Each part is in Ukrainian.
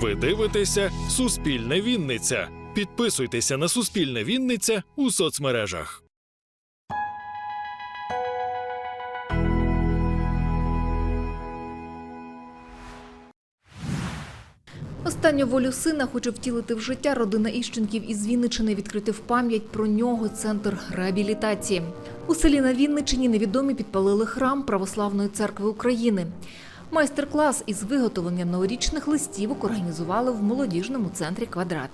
Ви дивитеся Суспільне Вінниця. Підписуйтеся на Суспільне Вінниця у соцмережах. Останню волю сина хоче втілити в життя родина Іщенків із Вінничини відкрити в пам'ять про нього центр реабілітації. У селі на Вінничині невідомі підпалили храм Православної церкви України. Майстер-клас із виготовлення новорічних листівок організували в молодіжному центрі Квадрат.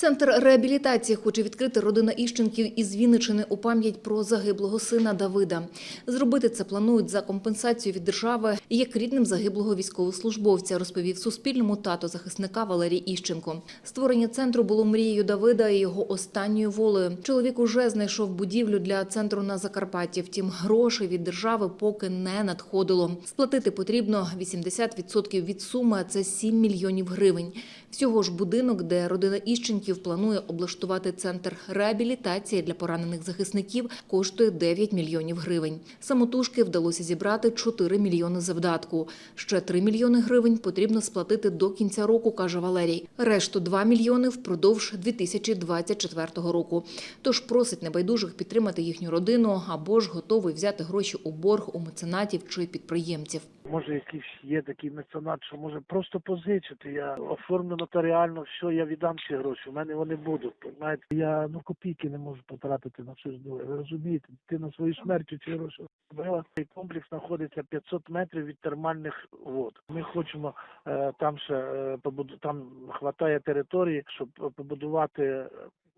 Центр реабілітації хоче відкрити родина Іщенків із Вінничини у пам'ять про загиблого сина Давида. Зробити це планують за компенсацію від держави як рідним загиблого військовослужбовця, розповів Суспільному тато захисника Валерій Іщенко. Створення центру було мрією Давида і його останньою волею. Чоловік уже знайшов будівлю для центру на Закарпатті. Втім, грошей від держави поки не надходило. Сплатити потрібно 80% від суми, а це 7 мільйонів гривень. Всього ж будинок, де родина Іщенків планує облаштувати центр реабілітації для поранених захисників, коштує 9 мільйонів гривень. Самотужки вдалося зібрати 4 мільйони за вдатку. Ще 3 мільйони гривень потрібно сплатити до кінця року, каже Валерій. Решту 2 мільйони впродовж 2024 року. Тож просить небайдужих підтримати їхню родину або ж готовий взяти гроші у борг у меценатів чи підприємців. Може, якийсь є такий меценат, що може просто позичити. Я оформлю нотаріально, все, я віддам ці гроші. У мене вони будуть. Знаєте, я ну копійки не можу потратити на щось друге. Ви розумієте, ти на свою смерть ці гроші зробила. Цей комплекс знаходиться 500 метрів від термальних вод. Ми хочемо е, там ще е, побуду там хватає території, щоб побудувати.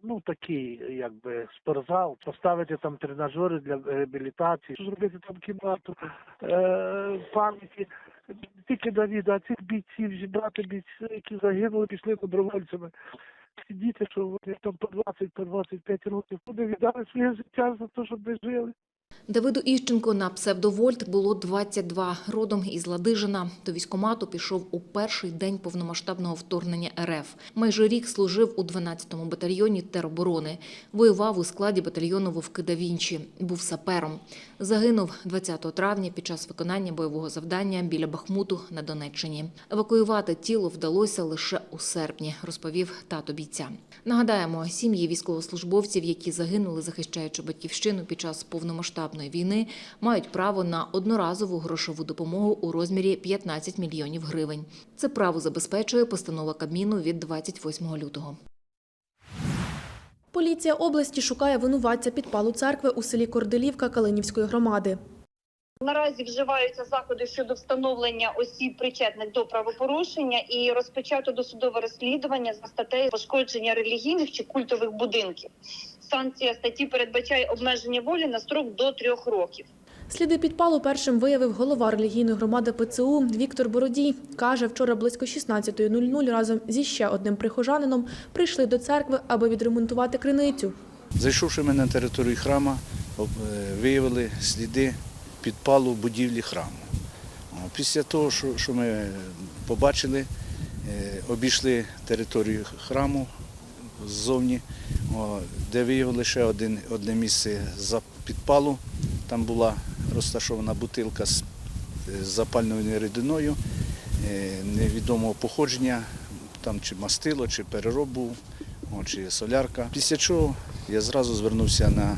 Ну, такий, якби спортзал, поставити там тренажери для реабілітації, зробити там кімнату е, пам'яті тільки Давіда, а цих бійців зібрати бійців, які загинули, пішли добровольцями. Ці діти, що вони там по 20, по 25 років, вони віддали своє життя за те, щоб ми жили. Давиду Іщенко на псевдовольт було 22. Родом із Ладижина. До військкомату пішов у перший день повномасштабного вторгнення РФ. Майже рік служив у 12-му батальйоні тероборони. Воював у складі батальйону Вовки да Вінчі. Був сапером. Загинув 20 травня під час виконання бойового завдання біля Бахмуту на Донеччині. Евакуювати тіло вдалося лише у серпні, розповів тато бійця. Нагадаємо, сім'ї військовослужбовців, які загинули, захищаючи батьківщину під час повномасштабної війни, мають право на одноразову грошову допомогу у розмірі 15 мільйонів гривень. Це право забезпечує постанова Кабміну від 28 лютого. Поліція області шукає винуватця підпалу церкви у селі Корделівка Калинівської громади. Наразі вживаються заходи щодо встановлення осіб причетних до правопорушення і розпочато досудове розслідування за статтею пошкодження релігійних чи культових будинків. Санкція статті передбачає обмеження волі на строк до трьох років. Сліди підпалу першим виявив голова релігійної громади ПЦУ Віктор Бородій. Каже, вчора близько 16.00 разом зі ще одним прихожанином прийшли до церкви, аби відремонтувати криницю. Зайшовши ми на територію храму, е, виявили сліди підпалу будівлі храму. Після того, що, що ми побачили, е, обійшли територію храму ззовні, де виявили ще один, одне місце за підпалу. Там була розташована бутилка з е, запальною рідиною е, невідомого походження, там чи мастило, чи перероб був, чи солярка. Після чого я зразу звернувся на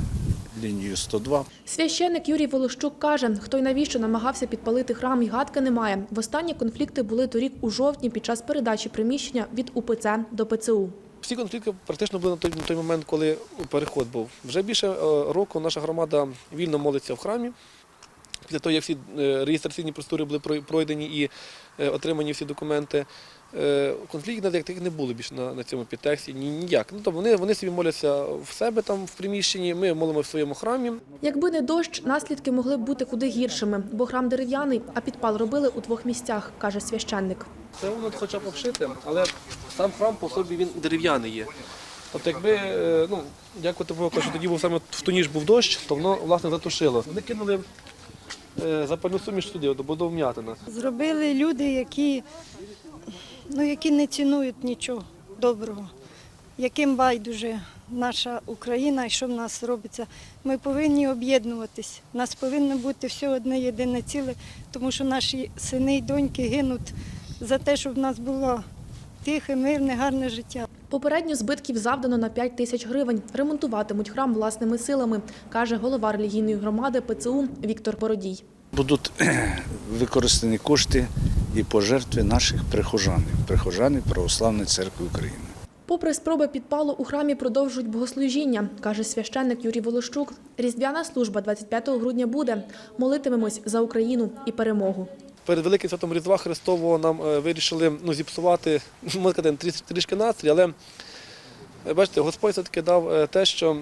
лінію 102. Священник Юрій Волощук каже, хто й навіщо намагався підпалити храм і гадки немає. Востанні конфлікти були торік у жовтні під час передачі приміщення від УПЦ до ПЦУ. Всі конфлікти практично були на той, на той момент, коли переход був. Вже більше е, року наша громада вільно молиться в храмі. Після того, як всі е, реєстраційні процедури були пройдені і е, отримані всі документи, конфліктів як таких не було більше на, на цьому підтексті. Ні, ніяк. Ну, тобто вони, вони собі моляться в себе там в приміщенні, ми молимо в своєму храмі. Якби не дощ, наслідки могли б бути куди гіршими, бо храм дерев'яний, а підпал робили у двох місцях, каже священник. Це воно хоча б обшите, але сам храм по собі він дерев'яний є. Тобто, якби, е, ну, дякувати Богу, що тоді був саме в ту ніч був дощ, то воно власне затушило. Вони кинули е, запальну суміш туди, до вм'ятина. Зробили люди, які, ну, які не цінують нічого доброго, яким байдуже наша Україна і що в нас робиться. Ми повинні об'єднуватись. У нас повинно бути все одне єдине ціле, тому що наші сини й доньки гинуть за те, щоб в нас було тихе, мирне, гарне життя. Попередньо збитків завдано на 5 тисяч гривень. Ремонтуватимуть храм власними силами, каже голова релігійної громади ПЦУ Віктор Бородій. Будуть використані кошти і пожертви наших прихожанів, прихожанів Православної церкви України. Попри спроби підпалу у храмі продовжують богослужіння, каже священник Юрій Волощук. Різдвяна служба 25 грудня буде. Молитимемось за Україну і перемогу. Перед Великим святом Різдва Христового нам е, вирішили ну, зіпсувати, можна сказати, трішки, трішки настрій, але е, бачите, Господь все-таки дав е, те, що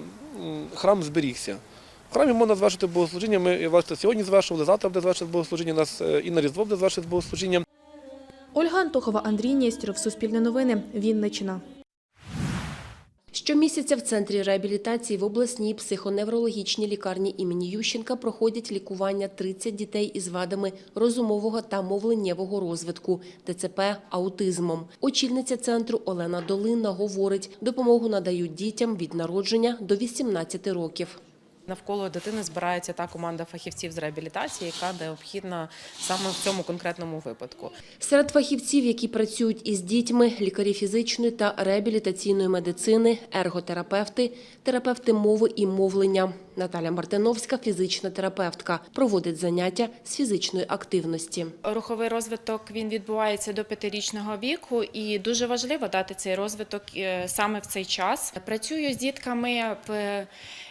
храм зберігся. В храмі можна звершити богослужіння. Ми бачите, сьогодні звершували, завтра буде звершити богослужіння, у нас е, і на Різдво буде звершити богослужіння. Ольга Антохова, Андрій Нєстєров, Суспільне новини, Вінниччина. Щомісяця в центрі реабілітації в обласній психоневрологічній лікарні імені Ющенка проходять лікування 30 дітей із вадами розумового та мовленнєвого розвитку, ДЦП, аутизмом. Очільниця центру Олена Долинна говорить, допомогу надають дітям від народження до 18 років. Навколо дитини збирається та команда фахівців з реабілітації, яка необхідна саме в цьому конкретному випадку. Серед фахівців, які працюють із дітьми, лікарі фізичної та реабілітаційної медицини, ерготерапевти, терапевти мови і мовлення. Наталя Мартиновська, фізична терапевтка, проводить заняття з фізичної активності. Руховий розвиток він відбувається до п'ятирічного віку, і дуже важливо дати цей розвиток е, саме в цей час. Працюю з дітками в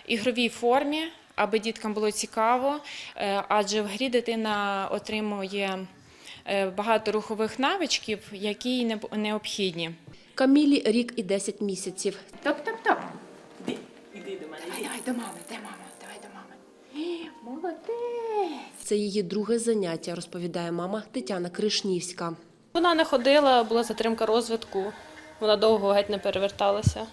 ігровій формі, аби діткам було цікаво, е, адже в грі дитина отримує е, багато рухових навичків, які їй необхідні. Камілі рік і 10 місяців. Топ, топ, топ. Іди, іди до мене. Давай, давай до мами, Молодець. Це її друге заняття, розповідає мама Тетяна Кришнівська. Вона не ходила, була затримка розвитку, вона довго геть не переверталася.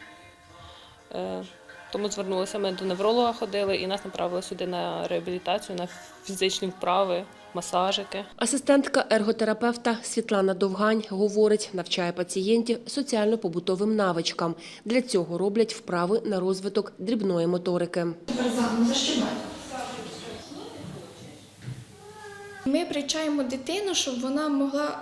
Е, Тому звернулися. Ми до невролога ходили і нас направили сюди на реабілітацію, на фізичні вправи, масажики. Асистентка ерготерапевта Світлана Довгань говорить, навчає пацієнтів соціально-побутовим навичкам. Для цього роблять вправи на розвиток дрібної моторики. Ми привчаємо дитину, щоб вона могла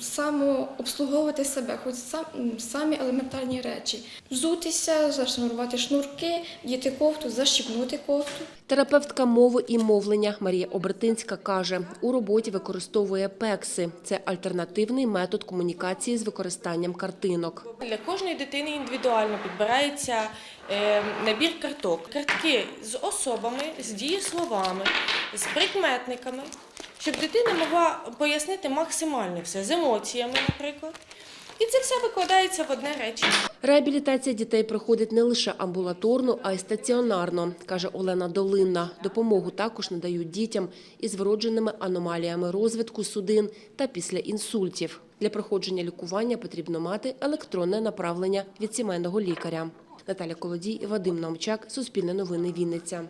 самообслуговувати себе, хоч сам, самі елементарні речі. Взутися, зашнурувати шнурки, діти кофту, защіпнути кофту. Терапевтка мови і мовлення Марія Обертинська каже, у роботі використовує пекси. Це альтернативний метод комунікації з використанням картинок. Для кожної дитини індивідуально підбирається набір карток. Картки з особами, з дієсловами, з прикметниками, щоб дитина могла пояснити максимально все з емоціями, наприклад. І це все викладається в одне речення. Реабілітація дітей проходить не лише амбулаторно, а й стаціонарно, каже Олена Долинна. Допомогу також надають дітям із вродженими аномаліями розвитку судин та після інсультів. Для проходження лікування потрібно мати електронне направлення від сімейного лікаря. Наталя Колодій, Вадим Наумчак, Суспільне новини Вінниця.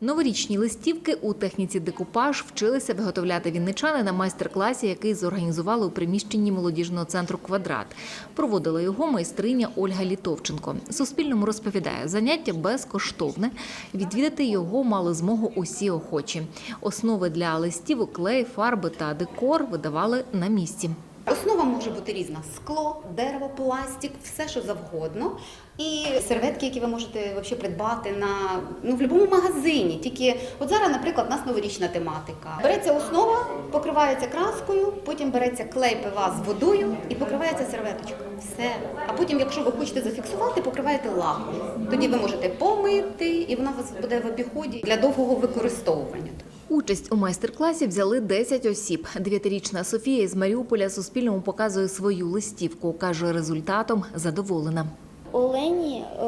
Новорічні листівки у техніці декупаж вчилися виготовляти вінничани на майстер-класі, який зорганізували у приміщенні молодіжного центру Квадрат. Проводила його майстриня Ольга Літовченко. Суспільному розповідає, заняття безкоштовне. Відвідати його мали змогу усі охочі. Основи для листівок, клей, фарби та декор видавали на місці. Основа може бути різна: скло, дерево, пластик, все що завгодно. І серветки, які ви можете вообще придбати на ну в будь-якому магазині. Тільки от зараз, наприклад, у нас новорічна тематика. Береться основа, покривається краскою, потім береться клей пива з водою і покривається серветочка. Все. А потім, якщо ви хочете зафіксувати, покриваєте лаком. Тоді ви можете помити, і вона у вас буде в обіході для довгого використовування. Участь у майстер-класі взяли 10 осіб. Дев'ятирічна Софія з Маріуполя Суспільному показує свою листівку. Каже, результатом задоволена. Олені е,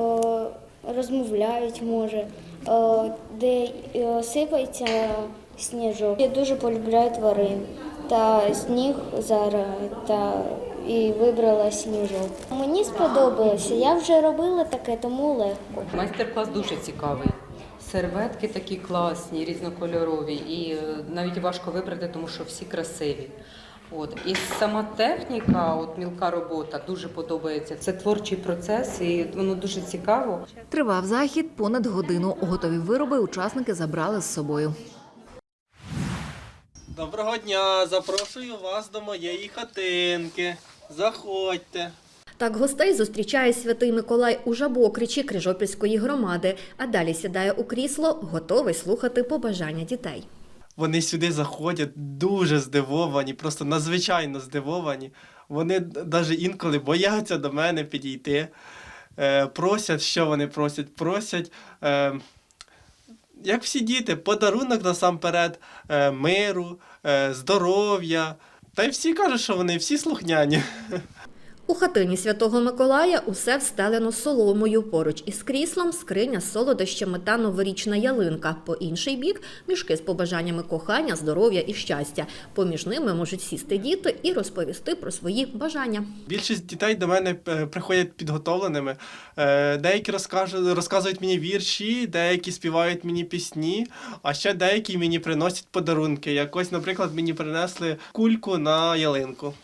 розмовляють, може, е, де е, сипається сніжок. Я дуже полюбляю тварин та сніг зараз та і вибрала сніжок. Мені сподобалося. Я вже робила таке, тому легко. Майстер-клас дуже цікавий. Серветки такі класні, різнокольорові, і е, навіть важко вибрати, тому що всі красиві. От і сама техніка, от мілка робота, дуже подобається. Це творчий процес, і воно дуже цікаво. Тривав захід понад годину. Готові вироби учасники забрали з собою. Доброго дня! Запрошую вас до моєї хатинки. Заходьте. Так гостей зустрічає святий Миколай у жабокричі Крижопільської громади, а далі сідає у крісло, готовий слухати побажання дітей. Вони сюди заходять дуже здивовані, просто надзвичайно здивовані. Вони навіть інколи бояться до мене підійти. Е, просять, що вони просять? Просять, е, як всі діти, подарунок насамперед, е, миру, здоров'я. Та й всі кажуть, що вони всі слухняні. У хатині святого Миколая усе встелено соломою. Поруч із кріслом скриня з солодощами та новорічна ялинка. По інший бік мішки з побажаннями кохання, здоров'я і щастя. Поміж ними можуть сісти діти і розповісти про свої бажання. Більшість дітей до мене е, приходять підготовленими. Е, Деякі розказують мені вірші, деякі співають мені пісні, а ще деякі мені приносять подарунки. Якось, наприклад, мені принесли кульку на ялинку.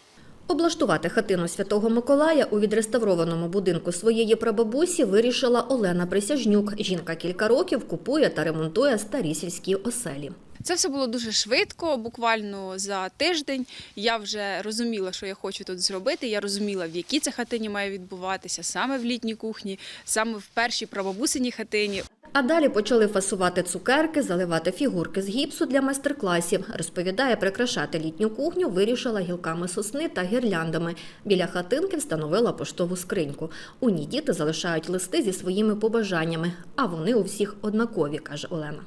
Облаштувати хатину святого Миколая у відреставрованому будинку своєї прабабусі вирішила Олена Присяжнюк. Жінка кілька років купує та ремонтує старі сільські оселі. Це все було дуже швидко, буквально за тиждень. Я вже розуміла, що я хочу тут зробити. Я розуміла, в якій це хатині має відбуватися, саме в літній кухні, саме в першій прабабусиній хатині. А далі почали фасувати цукерки, заливати фігурки з гіпсу для майстер-класів. Розповідає, прикрашати літню кухню вирішила гілками сосни та гірляндами. Біля хатинки встановила поштову скриньку. У ній діти залишають листи зі своїми побажаннями, а вони у всіх однакові, каже Олена.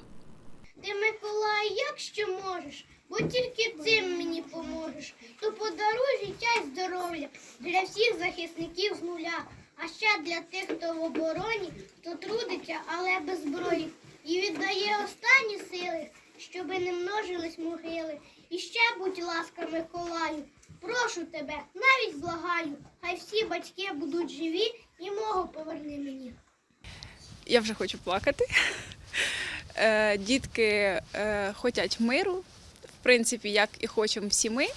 Ти, Миколай, якщо можеш, бо тільки цим мені поможеш, то подаруй життя й здоров'я для всіх захисників з нуля, а ще для тих, хто в обороні, хто трудиться, але без зброї, і віддає останні сили, щоби не множились могили. І ще будь ласка, Миколаю, прошу тебе, навіть благаю, хай всі батьки будуть живі і мого поверни мені. Я вже хочу плакати. Е, Дітки е, хочуть миру, в принципі, як і хочемо всі ми,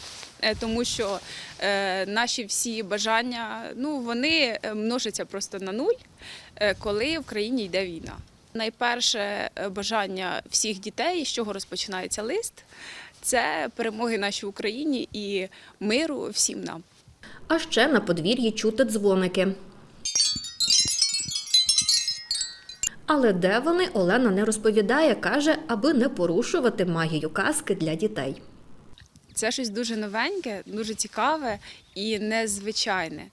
тому що е, наші всі бажання ну, вони е, множаться просто на нуль, е, коли в країні йде війна. Найперше е, бажання всіх дітей, з чого розпочинається лист, це перемоги нашій Україні і миру всім нам. А ще на подвір'ї чути дзвоники. Але де вони, Олена не розповідає, каже, аби не порушувати магію казки для дітей. Це щось дуже новеньке, дуже цікаве і незвичайне.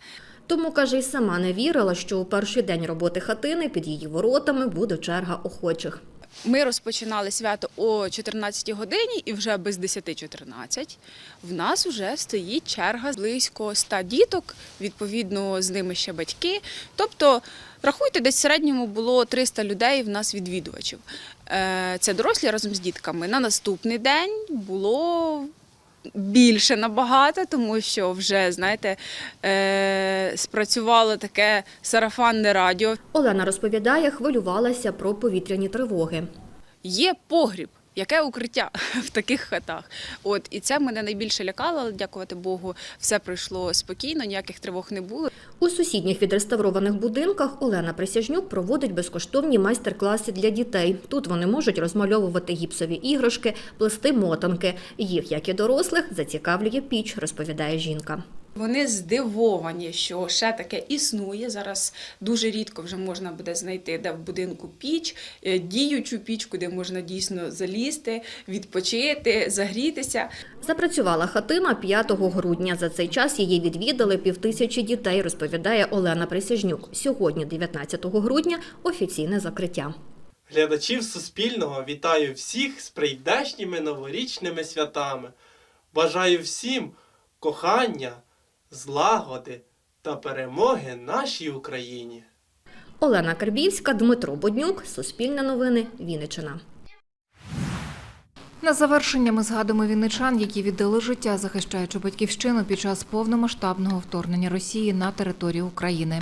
Тому, каже, й сама не вірила, що у перший день роботи хатини під її воротами буде черга охочих. Ми розпочинали свято о 14-й годині, і вже без 10-14 в нас вже стоїть черга близько 100 діток, відповідно, з ними ще батьки. Тобто, рахуйте, десь в середньому було 300 людей в нас відвідувачів. Е, Це дорослі разом з дітками. На наступний день було більше набагато, тому що вже, знаєте, е, спрацювало таке сарафанне радіо. Олена розповідає, хвилювалася про повітряні тривоги. Є погріб. Яке укриття в таких хатах? От і це мене найбільше лякало, але дякувати Богу, все пройшло спокійно, ніяких тривог не було. У сусідніх відреставрованих будинках Олена Присяжнюк проводить безкоштовні майстер-класи для дітей. Тут вони можуть розмальовувати гіпсові іграшки, плести мотанки. Їх, як і дорослих, зацікавлює піч, розповідає жінка. Вони здивовані, що ще таке існує. Зараз дуже рідко вже можна буде знайти, де в будинку піч, е, діючу піч, куди можна дійсно залізти, відпочити, загрітися. Запрацювала хатина 5 грудня. За цей час її відвідали півтисячі дітей, розповідає Олена Присяжнюк. Сьогодні, 19 грудня, офіційне закриття. Глядачів Суспільного вітаю всіх з прийдешніми новорічними святами. Бажаю всім кохання, злагоди та перемоги нашій Україні. Олена Карбівська, Дмитро Боднюк, Суспільне новини, Вінниччина. На завершення ми згадуємо вінничан, які віддали життя, захищаючи батьківщину під час повномасштабного вторгнення Росії на територію України.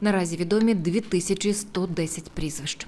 Наразі відомі 2110 прізвищ.